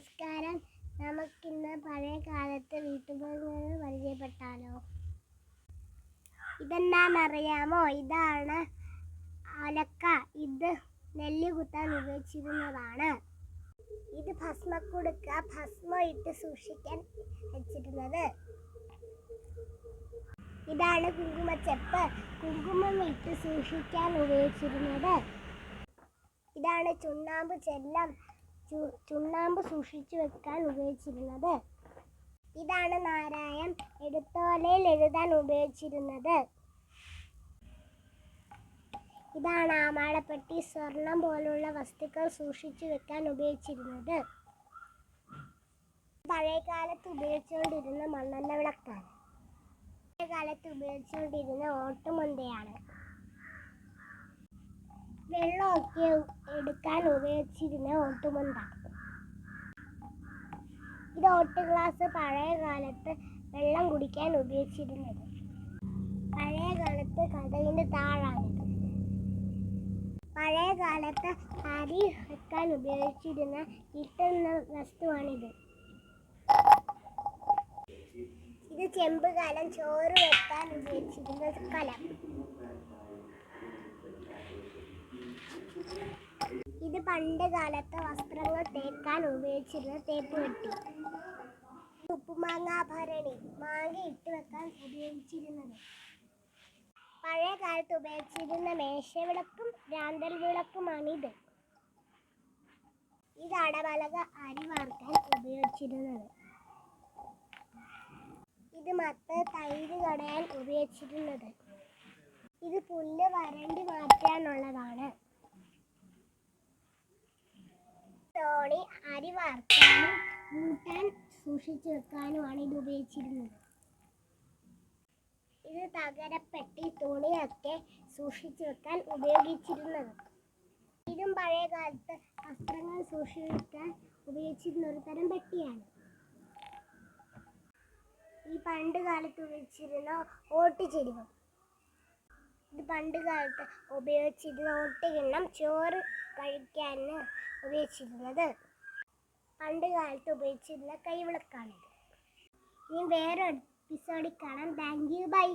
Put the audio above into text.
നമസ്കാരം. നമുക്കിന്ന് പഴയ കാലത്ത് വീട്ടുപകരണങ്ങൾ പരിചയപ്പെട്ടാലോ? ഇതെന്താണെന്നറിയാമോ? ഇതാണ് അലക്ക. ഇത് നെല്ല് കുത്താൻ ഉപയോഗിച്ചിരുന്നതാണ്. ഇത് ഭസ്മക്കുടുക്ക ഭസ്മ ഇട്ട് സൂക്ഷിക്കാൻ വെച്ചിരുന്നത്. ഇതാണ് കുങ്കുമച്ചെപ്പ്. കുങ്കുമം ഇട്ട് സൂക്ഷിക്കാൻ ഉപയോഗിച്ചിരുന്നത്. ഇതാണ് ചുണ്ണാമ്പ് ചെല്ലം. ചുണ്ണാമ്പ് സൂക്ഷിച്ചു വെക്കാൻ ഉപയോഗിച്ചിരുന്നത്. ഇതാണ് നാരായം എടുത്തോലയിൽ എഴുതാൻ ഉപയോഗിച്ചിരുന്നത്. ഇതാണ് ആമാടപ്പെട്ടി സ്വർണം പോലുള്ള വസ്തുക്കൾ സൂക്ഷിച്ചു വെക്കാൻ ഉപയോഗിച്ചിരുന്നത്. പഴയകാലത്ത് ഉപയോഗിച്ചുകൊണ്ടിരുന്ന മണ്ണെണ്ണ വിളക്കാണ്. പഴയകാലത്ത് ഉപയോഗിച്ചുകൊണ്ടിരുന്ന ഓട്ടുമൊന്തയാണ് വെള്ളമൊക്കെ എടുക്കാൻ ഉപയോഗിച്ചിരുന്ന ഓട്ടുമന്ത ഇത് ഓട്ട് ഗ്ലാസ് പഴയ കാലത്ത് വെള്ളം കുടിക്കാൻ ഉപയോഗിച്ചിരുന്നത്. പഴയ കാലത്ത് കടലിന്റെ താഴാണിത് പഴയ കാലത്ത് അരി വെക്കാൻ ഉപയോഗിച്ചിരുന്ന കിട്ടുന്ന വസ്തുവാണിത് ഇത്. ചെമ്പ് കാലം ചോറ് വെക്കാൻ ഉപയോഗിച്ചിരുന്ന കലം. പണ്ട് കാലത്ത് വസ്ത്രങ്ങൾ തേക്കാൻ ഉപയോഗിച്ചിരുന്ന തേപ്പ് കെട്ടി ഉപ്പുമാങ്ങാഭരണി മാങ്ങ ഇട്ട് വെക്കാൻ ഉപയോഗിച്ചിരുന്നത്. പഴയ കാലത്ത് ഉപയോഗിച്ചിരുന്ന മേശവിളക്കും രാന്തൽ വിളക്കുമാണ് ഇത്. ഇത് അടവലക അരി വാർക്കാൻ ഉപയോഗിച്ചിരുന്നത്. ഇത് മത്ത് തൈര് കടയാൻ ഉപയോഗിച്ചിരുന്നത്. ഇത് പുല്ല് വരണ്ടി മാറ്റാനുള്ളതാണ്. തോണി അരി വാർക്കാനും കൂട്ടാൻ സൂക്ഷിച്ചു വെക്കാനുമാണ് ഇത് ഉപയോഗിച്ചിരുന്നത്. ഇത് തകരപ്പെട്ടി തുണിയൊക്കെ സൂക്ഷിച്ചു വെക്കാൻ ഉപയോഗിച്ചിരുന്നത്. ഇതും പഴയ കാലത്ത് വസ്ത്രങ്ങൾ സൂക്ഷിച്ചു വെക്കാൻ ഉപയോഗിച്ചിരുന്ന ഒരു തരം പെട്ടിയാണ്. ഈ പണ്ട് കാലത്ത് ഉപയോഗിച്ചിരുന്ന ഓട്ടുചെരുവം പണ്ട് കാലത്ത് ഉപയോഗിച്ചിരുന്ന ഓട്ടുകിണ്ണം ചോറ് കഴിക്കാൻ ഉപയോഗിച്ചിരുന്നത്. പണ്ട് കാലത്ത് ഉപയോഗിച്ചിരുന്ന കൈവിളക്കാണിത്. ഇനി വേറെ എപ്പിസോഡിൽ കാണാം. Thank you by